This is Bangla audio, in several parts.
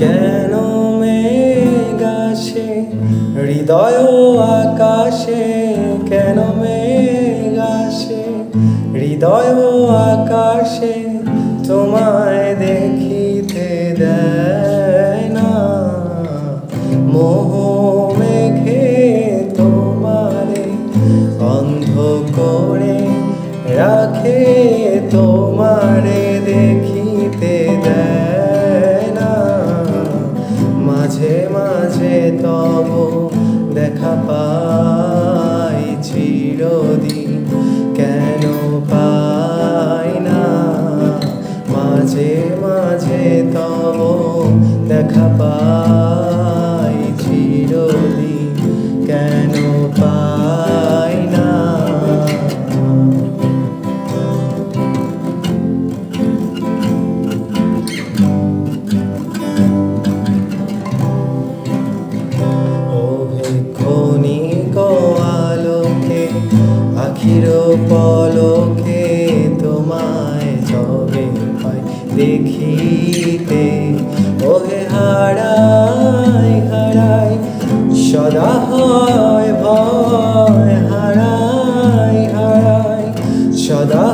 কেন মেঘাসে হৃদয় আকাশে কেন মেঘাসে হৃদয় আকাশে তোমায় দেখিতে দেয় না। মোহ মেঘে তোমারে অন্ধ করে রাখে, তোমারে দেখিতে মাঝে তব দেখা পাই চিরদিন। কেন পাই না? আখির পলকে দেখিতে। ওহে হারাই হারাই সদা হয় ভয় হারাই হারাই সদা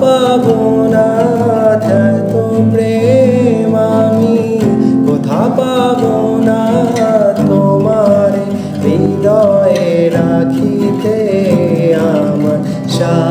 পাবো না এত প্রেম আমি। কোথা পাবো না তোমারে হৃদয়ে রাখিতে আমার সাধ্য